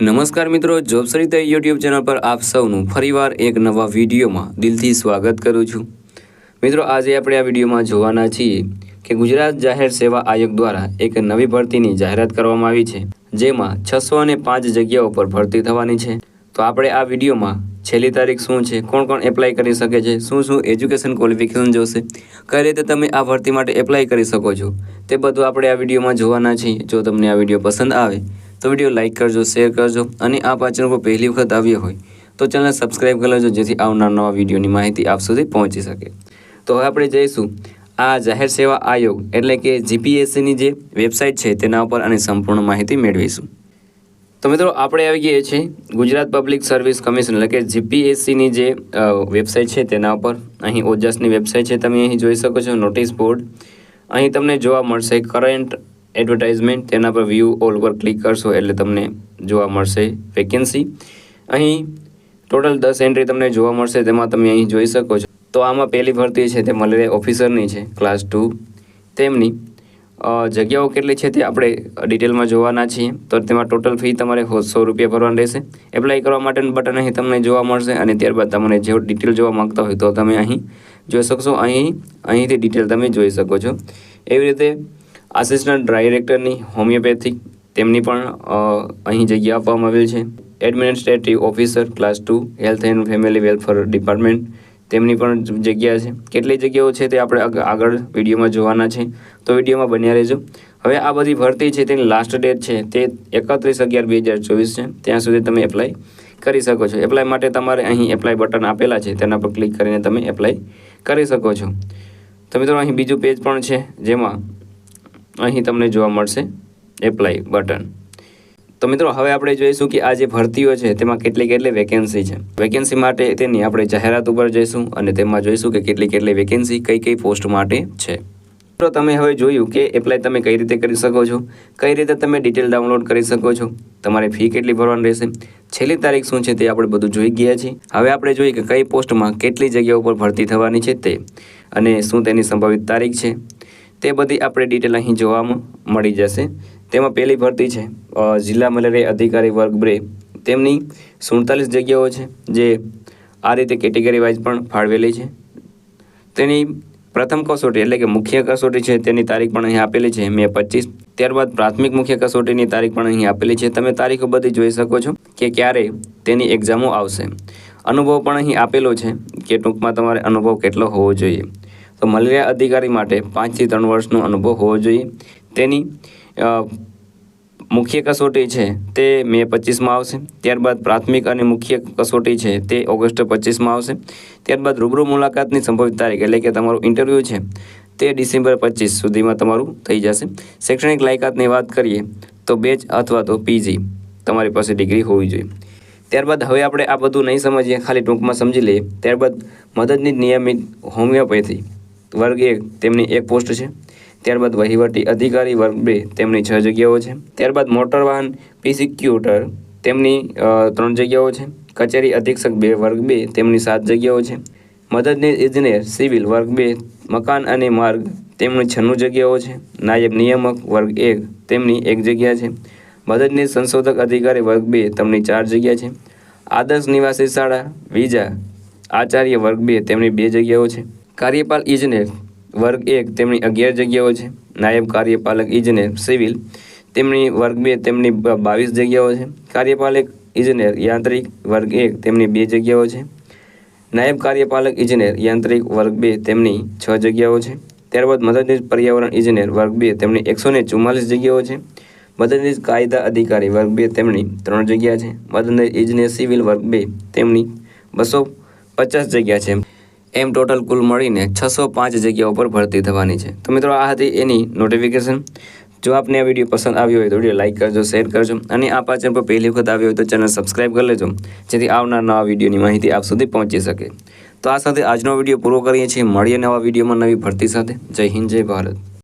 નમસ્કાર મિત્રો, job Sarita YouTube channel પર આપ સૌનું ફરીવાર એક નવા વિડીયોમાં દિલથી સ્વાગત કરું છું. મિત્રો, આજે આપણે આ વિડીયોમાં જોવાના છીએ કે ગુજરાત જાહેર સેવા આયોગ દ્વારા એક નવી ભરતીની જાહેરાત કરવામાં આવી છે, જેમાં છસો અને પાંચ જગ્યાઓ પર ભરતી થવાની છે. તો આપણે આ વિડીયોમાં છેલ્લી તારીખ શું છે, કોણ કોણ એપ્લાય કરી શકે છે, શું શું એજ્યુકેશન ક્વોલિફિકેશન જોશે, કઈ રીતે તમે આ ભરતી માટે એપ્લાય કરી શકો છો, તે બધું આપણે આ વિડીયોમાં જોવાના છીએ. જો તમને આ વીડિયો પસંદ આવે તો વીડિયો લાઇક કરજો, શેર કરજો અને આ પાચન પર પહેલી વખત આવ્યો હોય તો ચેનલ સબસ્ક્રાઈબ કરી લેજો જેથી આવનાર નવા વિડીયોની માહિતી આપ સુધી પહોંચી શકે. તો હવે આપણે જઈશું આ જાહેર સેવા આયોગ એટલે કે જીપીએસસીની જે વેબસાઇટ છે તેના ઉપર અને સંપૂર્ણ માહિતી મેળવીશું. તો મિત્રો આપણે આવી ગયા છીએ ગુજરાત પબ્લિક સર્વિસ કમિશન એટલે કે જીપીએસસીની જે વેબસાઇટ છે તેના ઉપર. અહીં ઓજસની વેબસાઇટ છે, તમે અહીં જોઈ શકો છો, નોટિસ બોર્ડ. અહીં તમને જોવા મળશે કરંટ એડવર્ટાઇઝમેન્ટ તેના પર વ્યૂ ઓલ પર ક્લિક કરશો એટલે તમને જોવા મળશે વેકેન્સી અહીં ટોટલ દસ એન્ટ્રી તમને જોવા મળશે, તેમાં તમે અહીં જોઈ શકો છો. તો આમાં પહેલી ભરતી છે, તે મલેરિયા ઓફિસરની છે ક્લાસ ટુ તેમની જગ્યાઓ કેટલી છે તે આપણે ડિટેલમાં જોવાના છીએ. તો તેમાં ટોટલ ફી તમારે સો રૂપિયા ભરવાની રહેશે. એપ્લાય કરવા માટેનું બટન અહીં તમને જોવા મળશે અને ત્યારબાદ તમને જે ડિટેલ જોવા માગતા હોય તો તમે અહીં જોઈ શકશો. અહીં, અહીંથી ડિટેલ તમે જોઈ શકો છો. એવી રીતે આસિસ્ટન્ટ ડાયરેક્ટરની હોમિયોપેથિક તેમની પણ અહીં જગ્યા આપવામાં આવેલ છે. Administrative officer class two health and family welfare department તેમની પણ જગ્યા છે. કેટલી જગ્યાઓ છે તે આપણે આગ- આગળ વિડીયોમાં જોવાના છે. તો વિડીયોમાં બન્યા રહેજો. હવે આ બધી ભરતી છે તેની લાસ્ટ ડેટ છે તે એકત્રીસ અગિયાર બે હજાર ચોવીસ છે. ત્યાં સુધી તમે એપ્લાય કરી શકો છો. એપ્લાય માટે તમારે અહીં એપ્લાય બટન આપેલા છે. તેના પર ક્લિક કરીને તમે એપ્લાય કરી શકો છો. તો મિત્રો, અહીં બીજું પેજ પણ છે જેમાં અહીં તમને જોવા મળશે. એપ્લાય બટન તો મિત્રો, હવે આપણે જોઈશું કે આ જે ભરતીઓ છે, તેમાં કેટલી કેટલી વેકેન્સી છે. વેકેન્સી માટે તેની આપણે જાહેરાત ઉપર જઈશું અને તેમાં જોઈશું કે કેટલી કેટલી વેકેન્સી કઈ કઈ પોસ્ટ માટે છે. મિત્રો તમે હવે જોયું કે એપ્લાય તમે કઈ રીતે કરી શકો છો? કઈ રીતે તમે ડિટેલ ડાઉનલોડ કરી શકો છો? તમારે ફી કેટલી ભરવાની રહેશે? છેલ્લી તારીખ શું છે તે આપણે બધું જોઈ ગયા છીએ. હવે આપણે જોઈએ કે કઈ પોસ્ટમાં કેટલી જગ્યાઓ પર ભરતી થવાની છે તે અને શું તેની સંભવિત તારીખ છે. તે બધી આપણે ડિટેલ અહીં જોવામાં મળી જશે. તેમાં પહેલી ભરતી છે જિલ્લા મલેરિયા અધિકારી વર્ગ બે. તેમની સુડતાલીસ જગ્યાઓ છે, જે આ રીતે કેટેગરી વાઇઝ પણ ફાળવેલી છે. તેની પ્રથમ કસોટી એટલે કે મુખ્ય કસોટી છે, તેની તારીખ પણ અહીં આપેલી છે, મે પચીસ. ત્યારબાદ પ્રાથમિક મુખ્ય કસોટીની તારીખ પણ અહીં આપેલી છે. તમે તારીખો બધી જોઈ શકો છો કે ક્યારે તેની એક્ઝામો આવશે. અનુભવ પણ અહીં આપેલો છે કે ટૂંકમાં તમારે અનુભવ કેટલો હોવો જોઈએ. તો મલેરિયા અધિકારી માટે પાંચથી ત્રણ વર્ષનો અનુભવ હોવો જોઈએ. તેની મુખ્ય કસોટી છે તે મે પચીસમાં આવશે. ત્યારબાદ પ્રાથમિક અને મુખ્ય કસોટી છે તે ઓગસ્ટ પચીસમાં આવશે. ત્યારબાદ રૂબરૂ મુલાકાતની સંભવિત તારીખ એટલે કે તમારું ઇન્ટરવ્યૂ છે તે ડિસેમ્બર પચીસ સુધીમાં તમારું થઈ જશે. શૈક્ષણિક લાયકાતની વાત કરીએ તો બેચ અથવા તો પીજી તમારી પાસે ડિગ્રી હોવી જોઈએ. ત્યારબાદ હવે આપણે આ બધું નહીં સમજીએ, ખાલી ટૂંકમાં સમજી લઈએ. ત્યારબાદ મદદની નિયમિત હોમિયોપેથી. વર્ગ એક તેમની એક પોસ્ટ છે. ત્યારબાદ વહીવટી અધિકારી વર્ગ બે તેમની છ જગ્યાઓ છે. ત્યારબાદ મોટર વાહન પ્રિસિક્યુટર તેમની ત્રણ જગ્યાઓ છે. કચેરી અધિક્ષક બે, વર્ગ બે તેમની સાત જગ્યાઓ છે. મદદનીશ ઇજનેર, સિવિલ વર્ગ બે, મકાન અને માર્ગ તેમની છન્નું જગ્યાઓ છે. નાયબ નિયામક વર્ગ એક તેમની એક જગ્યા છે. મદદનીશ સંશોધક અધિકારી વર્ગ બે તેમની ચાર જગ્યા છે. આદર્શ નિવાસી શાળા, વિજા, આચાર્ય વર્ગ બે તેમની બે જગ્યાઓ છે. કાર્યપાલ ઇજનેર, વર્ગ એક તેમની અગિયાર જગ્યાઓ છે. નાયબ કાર્યપાલક ઇજનેર, સિવિલ તેમની વર્ગ બે તેમની બાવીસ જગ્યાઓ છે. કાર્યપાલક ઇજનેર, યાંત્રિક વર્ગ એક તેમની બે જગ્યાઓ છે. નાયબ કાર્યપાલક ઇજનેર, યાંત્રિક વર્ગ બે તેમની છ જગ્યાઓ છે. ત્યારબાદ મદદનીશ પર્યાવરણ ઇજનેર, વર્ગ બે તેમની એકસો ને ચુમ્માલીસ જગ્યાઓ છે. મદદનીશ કાયદા અધિકારી વર્ગ બે તેમની ત્રણ જગ્યા છે. મદદનીશ ઇજનેર, સિવિલ વર્ગ બે તેમની બસો પચાસ જગ્યા છે. એમ ટોટલ કુલ મળીને છસો પાંચ જગ્યાઓ પર ભરતી થવાની છે. તો મિત્રો, આ હતી એની નોટિફિકેશન જો આપને આ વીડિયો પસંદ આવ્યો હોય તો વીડિયો લાઇક કરજો શેર કરજો અને આ પાચન પર પહેલી વખત આવ્યો હોય તો ચેનલ સબસ્ક્રાઈબ કરી લેજો, જેથી આવનાર નવા વિડીયોની માહિતી આપ સુધી પહોંચી શકે. તો આ સાથે આજનો વીડિયો પૂરો કરીએ છીએ. મળીએ નવા વિડીયોમાં નવી ભરતી સાથે. જય હિન્દ, જય ભારત.